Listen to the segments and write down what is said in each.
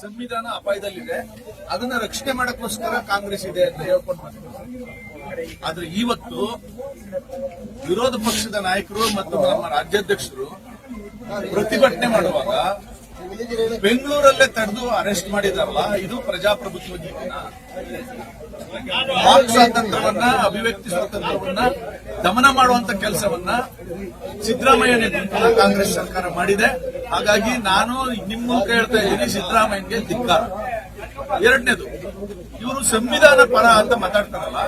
ಸಂವಿಧಾನ ಅಪಾಯದಲ್ಲಿದೆ. ಅದನ್ನ ರಕ್ಷಣೆ ಮಾಡಕ್ಕೋಸ್ಕರ ಕಾಂಗ್ರೆಸ್ ಇದೆ ಅಂತ ಹೇಳ್ಕೊಂಡು. ಆದ್ರೆ ಇವತ್ತು ವಿರೋಧ ಪಕ್ಷದ ನಾಯಕರು ಮತ್ತು ನಮ್ಮ ರಾಜ್ಯಾಧ್ಯಕ್ಷರು ಪ್ರತಿಭಟನೆ ಮಾಡುವಾಗ ಬೆಂಗಳೂರಲ್ಲೇ ತಡೆದು ಅರೆಸ್ಟ್ ಮಾಡಿದಾರಲ್ಲ, ಇದು ಪ್ರಜಾಪ್ರಭುತ್ವ ಜೀವನ. ವಾಕ್ ಸ್ವಾತಂತ್ರ್ಯವನ್ನ, ಅಭಿವ್ಯಕ್ತಿ ಸ್ವಾತಂತ್ರ್ಯವನ್ನ, ದಮನ ಮಾಡುವಂತ ಕೆಲಸವನ್ನ ಸಿದ್ದರಾಮಯ್ಯ ನೇತೃತ್ವದ ಕಾಂಗ್ರೆಸ್ ಸರ್ಕಾರ ಮಾಡಿದೆ. ಹಾಗಾಗಿ ನಾನು ನಿಮ್ಮ ಮೂಲಕ ಹೇಳ್ತಾ ಇದ್ದೀನಿ ಸಿದ್ದರಾಮಯ್ಯಗೆ ಧಿಕ್ಕಾರ. ಎರಡನೇದು, ಇವರು ಸಂವಿಧಾನ ಪರ ಅಂತ ಮಾತಾಡ್ತಾರಲ್ಲ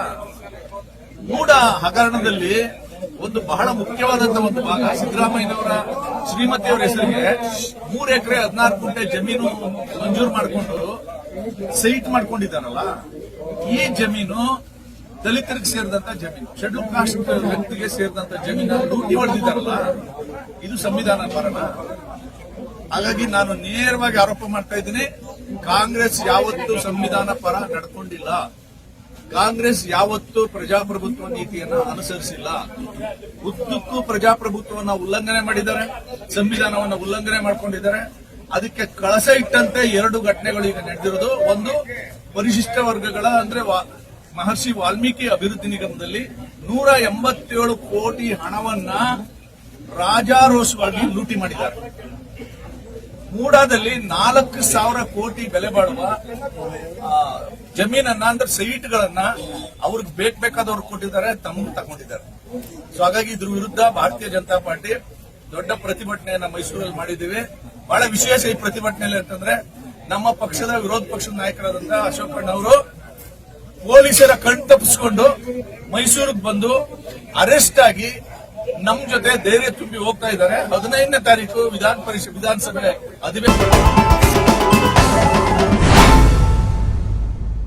ಮೂಡ ಹಗರಣದಲ್ಲಿ ಒಂದು ಬಹಳ ಮುಖ್ಯವಾದಂತ ಒಂದು ಭಾಗ ಸಿದ್ದರಾಮಯ್ಯನವರ, ಶ್ರೀಮತಿಯವರ ಹೆಸರಿಗೆ, ಮೂರು ಎಕರೆ ಹದಿನಾರು ಗುಂಟೆ ಜಮೀನು ಮಂಜೂರು ಮಾಡಿಕೊಂಡು ಸೈಟ್ ಮಾಡ್ಕೊಂಡಿದ್ದಾರಲ್ಲ, ಈ ಜಮೀನು ದಲಿತರಿಗೆ ಸೇರಿದಂತ ಜಮೀನು, ಶೆಡ್ಯೂಲ್ ಕಾಸ್ಟ್ ವ್ಯಕ್ತಿಗೆ ಸೇರಿದಂತ ಜಮೀನು ಲೂಟಿ ಹೊಡೆದಿದ್ದಾರಲ್ಲ, ಇದು ಸಂವಿಧಾನ ಪರನ ಹಾಗಾಗಿ ನಾನು ನೇರವಾಗಿ ಆರೋಪ ಮಾಡ್ತಾ ಇದ್ದೀನಿ, ಕಾಂಗ್ರೆಸ್ ಯಾವತ್ತೂ ಸಂವಿಧಾನ ಪರ ನಡ್ಕೊಂಡಿಲ್ಲ. ಕಾಂಗ್ರೆಸ್ ಯಾವತ್ತೂ ಪ್ರಜಾಪ್ರಭುತ್ವ ನೀತಿಯನ್ನು ಅನುಸರಿಸಿಲ್ಲ. ಉದ್ದಕ್ಕೂ ಪ್ರಜಾಪ್ರಭುತ್ವವನ್ನ ಉಲ್ಲಂಘನೆ ಮಾಡಿದ್ದಾರೆ, ಸಂವಿಧಾನವನ್ನು ಉಲ್ಲಂಘನೆ ಮಾಡ್ಕೊಂಡಿದ್ದಾರೆ. ಅದಕ್ಕೆ ಕಳಸ ಇಟ್ಟಂತೆ ಎರಡು ಘಟನೆಗಳು ಈಗ ನಡೆದಿರೋದು. ಒಂದು ಪರಿಶಿಷ್ಟ ವರ್ಗಗಳ ಅಂದ್ರೆ ಮಹರ್ಷಿ ವಾಲ್ಮೀಕಿ ಅಭಿವೃದ್ಧಿ ನಿಗಮದಲ್ಲಿ ನೂರ ಎಂಬತ್ತೇಳು ಕೋಟಿ ಹಣವನ್ನ ರಾಜಾರೋಷವಾಗಿ ಲೂಟಿ ಮಾಡಿದ್ದಾರೆ. ಮೂಡಾದಲ್ಲಿ ನಾಲ್ಕು ಸಾವಿರ ಕೋಟಿ ಬೆಲೆ ಬಾಳುವ ಜಮೀನನ್ನ ಅಂದ್ರೆ ಸೈಟ್ಗಳನ್ನ ಅವ್ರಿಗೆ ಬೇಕ್ ಬೇಕಾದವ್ರು ಕೊಟ್ಟಿದ್ದಾರೆ ತಮ್ಮ ತಗೊಂಡಿದ್ದಾರೆ. ಸೊ ಹಾಗಾಗಿ ಇದ್ರ ವಿರುದ್ಧ ಭಾರತೀಯ ಜನತಾ ಪಾರ್ಟಿ ದೊಡ್ಡ ಪ್ರತಿಭಟನೆಯನ್ನ ಮೈಸೂರಲ್ಲಿ ಮಾಡಿದ್ದೀವಿ. ಬಹಳ ವಿಶೇಷ ಈ ಪ್ರತಿಭಟನೆಯಲ್ಲಿ ಅಂತಂದ್ರೆ ನಮ್ಮ ಪಕ್ಷದ ವಿರೋಧ ಪಕ್ಷದ ನಾಯಕರಾದಂತಹ ಅಶೋಕ್ ಅವರು ಪೊಲೀಸರ ಕಣ್ ತಪ್ಪಿಸ್ಕೊಂಡು ಮೈಸೂರಿಗೆ ಬಂದು ಅರೆಸ್ಟ್ ಆಗಿ ನಮ್ ಜೊತೆ ಧೈರ್ಯ ತುಂಬಿ ಹೋಗ್ತಾ ಇದ್ದಾರೆ. ಹದಿನೈದನೇ ತಾರೀಕು ವಿಧಾನ ಪರಿಷತ್ ವಿಧಾನಸಭೆ ಅಧಿವೇಶನ.